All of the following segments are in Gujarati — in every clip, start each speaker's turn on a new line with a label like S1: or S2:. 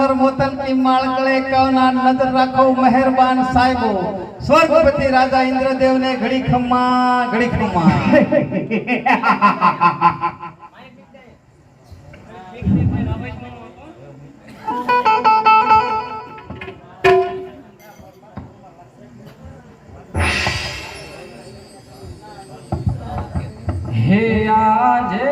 S1: પર મોતન કી કવના નજર રાખો મહેરબાન સાહેબો. સ્વર્ગપતિ રાજા ઇન્દ્રદેવ ને ઘડી ખમ્મા ઘડી ખમ્મા.
S2: હે આજે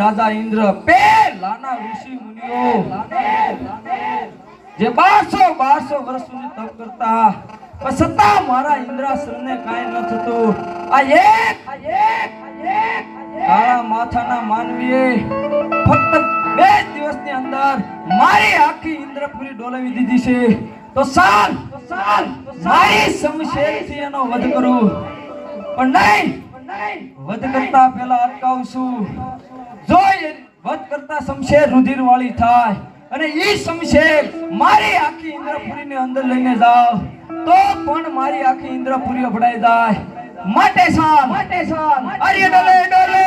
S2: રાજા ઇન્દ્ર પેલાના ઋષિ મુનિઓ જે બારસો બારસો વર્ષ સુધી તપ કરતા પણ છતાં મારા ઇન્દ્રાસનને કાંઈ ન થતું આ એક કાળા માથાના માનવીએ ફક્ત બે દિવસની અંદર મારી આખી ઇન્દ્રપુરી ડોલાવી દીધી છે. તો સાલ તો સાલ. મારી સમશેરથી એનો વધ કરું. પણ નહીં વધ કરતા પહેલા અટકાવશું. જો વધ કરતા શમશેર રુધિર વાળી થાય અને ઈ શમશેર મારી આખી ઇન્દ્રપુરીની અંદર લઈને જાવ તો પણ મારી આખી ઇન્દ્રપુરી અભડાઈ જાય. માટે સાલ માટે સાલ અરે ડોલે ડોલે!